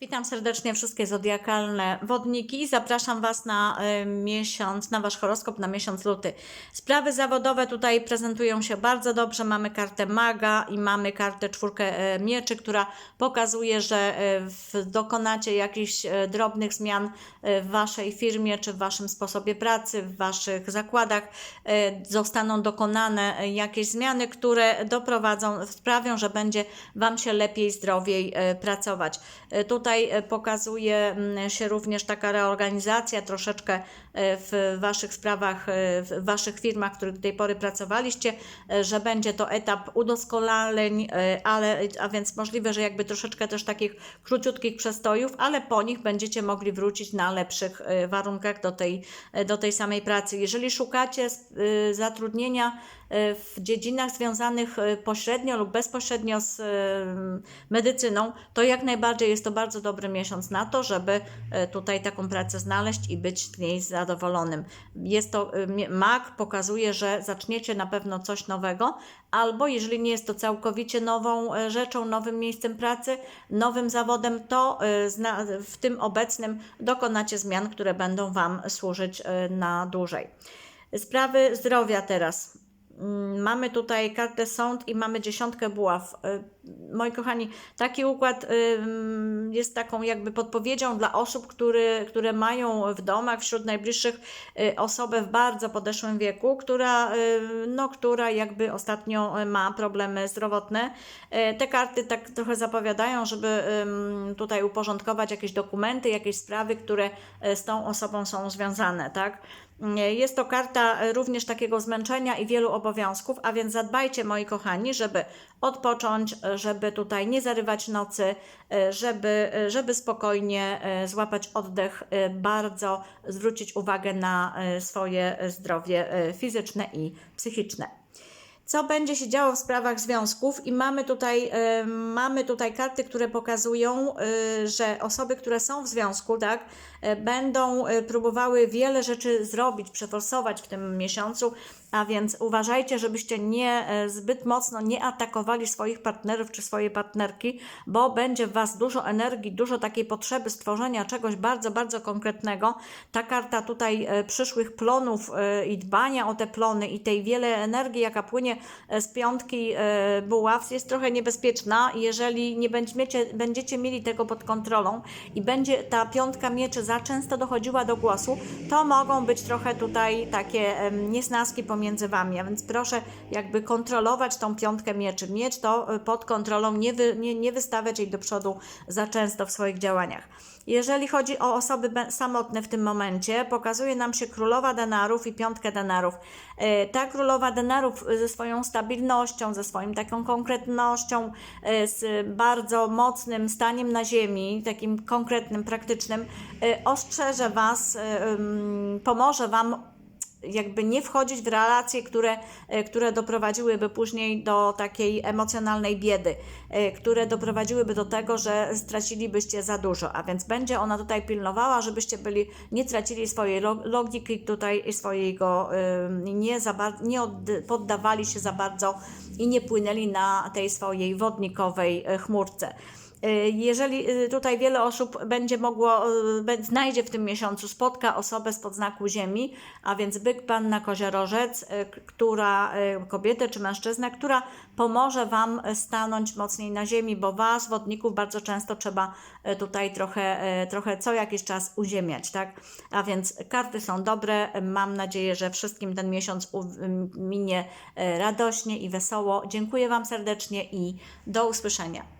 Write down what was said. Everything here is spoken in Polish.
Witam serdecznie wszystkie zodiakalne wodniki i zapraszam Was na y, miesiąc, na Wasz horoskop na miesiąc luty. Sprawy zawodowe tutaj prezentują się bardzo dobrze. Mamy kartę maga i mamy kartę czwórkę y, mieczy, która pokazuje, że w, dokonacie jakichś drobnych zmian w Waszej firmie czy w Waszym sposobie pracy, w Waszych zakładach. Zostaną dokonane jakieś zmiany, które doprowadzą, sprawią, że będzie Wam się lepiej, zdrowiej pracować. Y, Tutaj e, pokazuje mm, się również taka reorganizacja troszeczkę e, w Waszych sprawach, e, w Waszych firmach, w których do tej pory pracowaliście, że będzie to etap udoskonaleń, ale, a więc możliwe, że jakby troszeczkę też takich króciutkich przestojów, ale po nich będziecie mogli wrócić na lepszych warunkach do tej, do tej samej pracy. Jeżeli szukacie zatrudnienia w dziedzinach związanych e, pośrednio lub bezpośrednio z e, medycyną, to jak najbardziej jest to bardzo dobry miesiąc na to, żeby tutaj taką pracę znaleźć i być z niej zadowolonym. Jest to, mag pokazuje, że zaczniecie na pewno coś nowego, albo jeżeli nie jest to całkowicie nową rzeczą, nowym miejscem pracy, nowym zawodem, to w tym obecnym dokonacie zmian, które będą Wam służyć na dłużej. Sprawy zdrowia teraz. Mm, Mamy tutaj kartę sąd i mamy dziesiątkę buław. Y, Moi kochani, taki układ jest taką jakby podpowiedzią dla osób, który, które mają w domach wśród najbliższych y, osobę w bardzo podeszłym wieku, która, y, no, która jakby ostatnio ma problemy zdrowotne. Te karty tak trochę zapowiadają, żeby tutaj uporządkować jakieś dokumenty, jakieś sprawy, które z tą osobą są związane, tak? Jest to karta e, również takiego zmęczenia i wielu obowiązków, a więc zadbajcie, moi kochani, żeby odpocząć, e, żeby tutaj nie zarywać nocy, e, żeby, żeby spokojnie złapać oddech, bardzo zwrócić uwagę na swoje zdrowie fizyczne i psychiczne co będzie się działo w sprawach związków i mamy tutaj, y, mamy tutaj karty, które pokazują, y, że osoby, które są w związku, tak, y, będą y, próbowały wiele rzeczy zrobić, przeforsować w tym miesiącu, a więc uważajcie, żebyście nie y, zbyt mocno nie atakowali swoich partnerów czy swojej partnerki, bo będzie w Was dużo energii, dużo takiej potrzeby stworzenia czegoś bardzo, bardzo konkretnego. Ta karta tutaj y, przyszłych plonów y, i dbania o te plony i tej wiele energii, jaka płynie z piątki e, buław jest trochę niebezpieczna, jeżeli nie będziecie, będziecie mieli tego pod kontrolą i będzie ta piątka mieczy za często dochodziła do głosu, to mogą być trochę tutaj takie niesnaski pomiędzy wami, a więc proszę jakby kontrolować tą piątkę mieczy. Mieć to e, pod kontrolą, nie, wy, nie, nie wystawiać jej do przodu za często w swoich działaniach. Jeżeli chodzi o osoby samotne w tym momencie, pokazuje nam się królowa denarów i piątkę denarów. E, Ta królowa denarów ze swoją stabilnością, ze swoim taką konkretnością, e, z bardzo mocnym staniem na ziemi, takim konkretnym, praktycznym, e, ostrzeże Was, e, pomoże Wam jakby nie wchodzić w relacje, które, e, które doprowadziłyby później do takiej emocjonalnej biedy, e, które doprowadziłyby do tego, że stracilibyście za dużo, a więc będzie ona tutaj pilnowała, żebyście byli, nie tracili swojej lo- logiki tutaj swojego, ym, nie, za nie od, poddawali się za bardzo i nie płynęli na tej swojej wodnikowej e, chmurce. Y, Jeżeli y, tutaj wiele osób będzie mogło, znajdzie w tym miesiącu, spotka osobę z podznaku Ziemi, a więc byk, panna, koziorożec, która, kobietę czy mężczyznę, która pomoże Wam stanąć mocniej na ziemi, bo Was, wodników, bardzo często trzeba tutaj trochę, trochę co jakiś czas uziemiać, tak? A więc karty są dobre. Mam nadzieję, że wszystkim ten miesiąc minie radośnie i wesoło. Dziękuję Wam serdecznie i do usłyszenia.